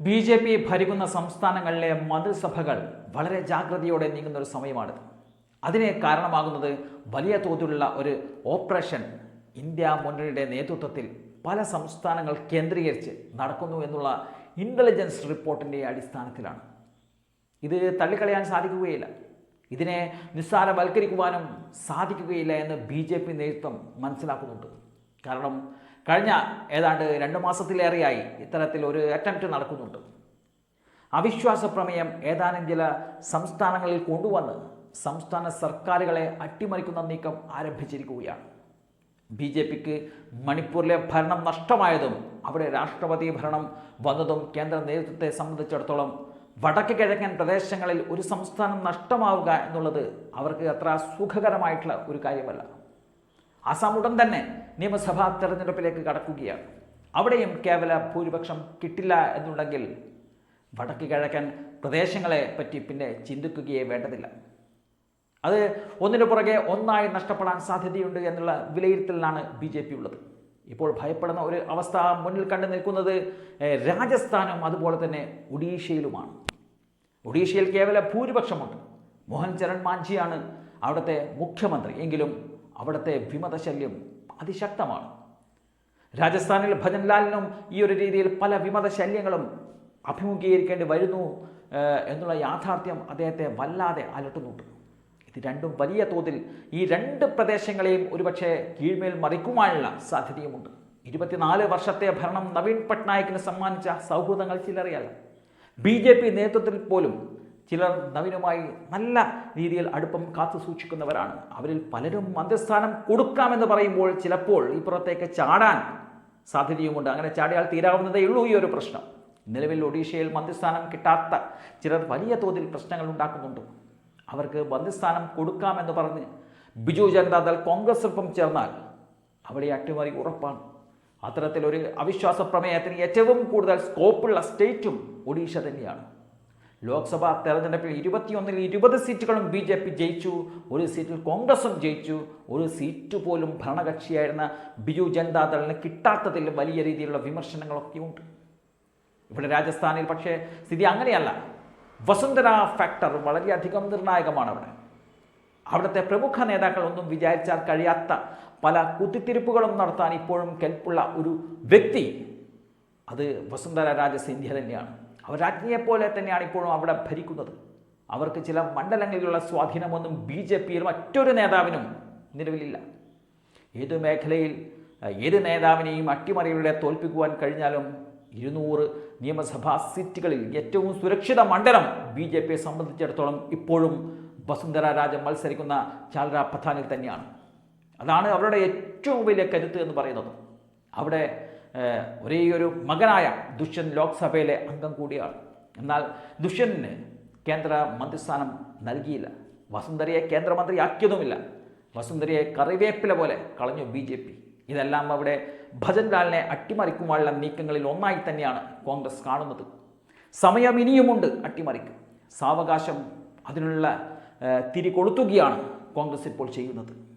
B J P ഭരിക്കുന്ന സംസ്ഥാനങ്ങളിലെ മന്ത്രിസഭകൾ വളരെ ജാഗ്രതയോടെ നീങ്ങുന്ന ഒരു സമയമാണിത് അതിന് കാരണമാകുന്നത് വലിയ തോതിലുള്ള ഒരു ഓപ്പറേഷൻ ഇന്ത്യ മുന്നണിയുടെ നേതൃത്വത്തിൽ പല സംസ്ഥാനങ്ങൾ കേന്ദ്രീകരിച്ച് നടക്കുന്നു എന്നുള്ള ഇന്റലിജൻസ് റിപ്പോർട്ടിന്റെ അടിസ്ഥാനത്തിലാണ്. ഇത് തള്ളിക്കളയാൻ സാധിക്കുകയില്ല. ഇതിനെ നിസ്സാരവൽക്കരിക്കുവാനും സാധിക്കുകയില്ല എന്ന് ബി ജെ പി നേതൃത്വം മനസ്സിലാക്കുന്നുണ്ട്. കാരണം കഴിഞ്ഞ ഏതാണ്ട് രണ്ട് മാസത്തിലേറെയായി ഇത്തരത്തിൽ ഒരു അറ്റംപ്റ്റ് നടക്കുന്നുണ്ട്. അവിശ്വാസ പ്രമേയം ഏതാനും ചില സംസ്ഥാനങ്ങളിൽ കൊണ്ടുവന്ന് സംസ്ഥാന സർക്കാരുകളെ അട്ടിമറിക്കുന്ന നീക്കം ആരംഭിച്ചിരിക്കുകയാണ്. ബി ജെ പിക്ക് മണിപ്പൂരിലെ ഭരണം നഷ്ടമായതും അവിടെ രാഷ്ട്രപതി ഭരണം വന്നതും കേന്ദ്ര നേതൃത്വത്തെ സംബന്ധിച്ചിടത്തോളം വടക്ക് കിഴക്കൻ പ്രദേശങ്ങളിൽ ഒരു സംസ്ഥാനം നഷ്ടമാവുക എന്നുള്ളത് അവർക്ക് അത്ര സുഖകരമായിട്ടുള്ള ഒരു കാര്യമല്ല. അസം ഉടൻ തന്നെ നിയമസഭാ തെരഞ്ഞെടുപ്പിലേക്ക് കടക്കുകയാണ്. അവിടെയും കേവല ഭൂരിപക്ഷം കിട്ടില്ല എന്നുണ്ടെങ്കിൽ വടക്ക് കിഴക്കൻ പ്രദേശങ്ങളെ പറ്റി പിന്നെ ചിന്തിക്കുകയേ വേണ്ടതില്ല. അത് ഒന്നിനു പുറകെ ഒന്നായി നഷ്ടപ്പെടാൻ സാധ്യതയുണ്ട് എന്നുള്ള വിലയിരുത്തലിലാണ് ബി ജെ പി ഉള്ളത്. ഇപ്പോൾ ഭയപ്പെടുന്ന ഒരു അവസ്ഥ മുന്നിൽ കണ്ടു നിൽക്കുന്നത് രാജസ്ഥാനും അതുപോലെ തന്നെ ഒഡീഷയിലുമാണ്. ഒഡീഷയിൽ കേവല ഭൂരിപക്ഷമുണ്ട്. മോഹൻ ചരൺ മാഞ്ചിയാണ് അവിടുത്തെ മുഖ്യമന്ത്രി. എങ്കിലും അവിടുത്തെ വിമതശല്യം അതിശക്തമാണ്. രാജസ്ഥാനിൽ ഭജൻലാലിനും ഈ ഒരു രീതിയിൽ പല വിമത ശല്യങ്ങളും അഭിമുഖീകരിക്കേണ്ടി വരുന്നു എന്നുള്ള യാഥാർത്ഥ്യം അദ്ദേഹത്തെ വല്ലാതെ അലട്ടുന്നുണ്ട്. ഇത് രണ്ടും വലിയ തോതിൽ ഈ രണ്ട് പ്രദേശങ്ങളെയും ഒരുപക്ഷെ കീഴ്മേൽ മറിക്കുവാനുള്ള സാധ്യതയുമുണ്ട്. ഇരുപത്തിനാല് വർഷത്തെ ഭരണം നവീൻ പട്നായിക്കിന് സമ്മാനിച്ച സൗഹൃദങ്ങൾ ചിലറിയല്ല. ബി ജെ പി നേതൃത്വത്തിൽ പോലും ചിലർ നവീനുമായി നല്ല രീതിയിൽ അടുപ്പം കാത്തു സൂക്ഷിക്കുന്നവരാണ്. അവരിൽ പലരും മന്ത്രിസ്ഥാനം കൊടുക്കാമെന്ന് പറയുമ്പോൾ ചിലപ്പോൾ ഈ പുറത്തേക്ക് ചാടാൻ സാധ്യതയുമുണ്ട് അങ്ങനെ ചാടിയാൽ തീരാവുന്നതേ ഉള്ളൂ ഈ ഒരു പ്രശ്നം. നിലവിൽ ഒഡീഷയിൽ മന്ത്രിസ്ഥാനം കിട്ടാത്ത ചിലർ വലിയ തോതിൽ പ്രശ്നങ്ങൾ ഉണ്ടാക്കുന്നുണ്ട്. അവർക്ക് മന്ത്രിസ്ഥാനം കൊടുക്കാമെന്ന് പറഞ്ഞ് ബിജു ജനതാദൾ കോൺഗ്രസിനൊപ്പം ചേർന്നാൽ അവിടെ അട്ടിമറി ഉറപ്പാണ്. അത്തരത്തിലൊരു അവിശ്വാസ പ്രമേയത്തിന് ഏറ്റവും കൂടുതൽ സ്കോപ്പുള്ള സ്റ്റേറ്റും ഒഡീഷ തന്നെയാണ്. ലോക്സഭാ തെരഞ്ഞെടുപ്പിൽ ഇരുപത്തിയൊന്നിൽ ഇരുപത് സീറ്റുകളും ബി ജെ പി ജയിച്ചു ഒരു സീറ്റിൽ കോൺഗ്രസും ജയിച്ചു ഒരു സീറ്റ് പോലും ഭരണകക്ഷിയായിരുന്ന ബിജു ജനതാദളിന് കിട്ടാത്തതിൽ വലിയ രീതിയിലുള്ള വിമർശനങ്ങളൊക്കെ ഉണ്ട്. ഇവിടെ രാജസ്ഥാനിൽ പക്ഷേ സ്ഥിതി അങ്ങനെയല്ല. വസുന്ധര ഫാക്ടർ വളരെയധികം നിർണായകമാണ് അവിടെ. അവിടുത്തെ പ്രമുഖ നേതാക്കൾ ഒന്നും വിചാരിച്ചാൽ കഴിയാത്ത പല കുത്തിത്തിരിപ്പുകളും നടത്താൻ ഇപ്പോഴും കെൽപ്പുള്ള ഒരു വ്യക്തി അത് വസുന്ധര രാജ സിന്ധ്യ തന്നെയാണ്. അവർ രാജ്ഞിയെപ്പോലെ തന്നെയാണ് ഇപ്പോഴും അവിടെ ഭരിക്കുന്നത്. അവർക്ക് ചില മണ്ഡലങ്ങളിലുള്ള സ്വാധീനമൊന്നും ബി ജെ പിയിൽ മറ്റൊരു നേതാവിനും നിലവിലില്ല. ഏത് മേഖലയിൽ ഏത് നേതാവിനെയും അട്ടിമറിയിലൂടെ തോൽപ്പിക്കുവാൻ കഴിഞ്ഞാലും ഇരുന്നൂറ് നിയമസഭാ സീറ്റുകളിൽ ഏറ്റവും സുരക്ഷിത മണ്ഡലം ബി ജെ പിയെ സംബന്ധിച്ചിടത്തോളം ഇപ്പോഴും വസുന്ധര രാജ മത്സരിക്കുന്ന ചാലര പഥാനിൽ തന്നെയാണ്. അതാണ് അവരുടെ ഏറ്റവും വലിയ കരുത്ത് എന്ന് പറയുന്നത്. അവിടെ ഒരേ ഒരു മകനായ ദുഷ്യൻ ലോക്സഭയിലെ അംഗം കൂടിയാണ്. എന്നാൽ ദുഷ്യന് കേന്ദ്ര മന്ത്രിസ്ഥാനം നൽകിയില്ല. വസുന്ധരയെ കേന്ദ്രമന്ത്രിയാക്കിയതുമില്ല. വസുന്ധരയെ കറിവേപ്പില പോലെ കളഞ്ഞു ബി ജെ പി. ഇതെല്ലാം അവിടെ ഭജൻലാലിനെ അട്ടിമറിക്കുവാനുള്ള നീക്കങ്ങളിൽ ഒന്നായി തന്നെയാണ് കോൺഗ്രസ് കാണുന്നത്. സമയം ഇനിയുമുണ്ട് അട്ടിമറിക്ക്. സാവകാശം അതിനുള്ള തിരി കൊളുത്തുകയാണ് കോൺഗ്രസ് ഇപ്പോൾ ചെയ്യുന്നത്.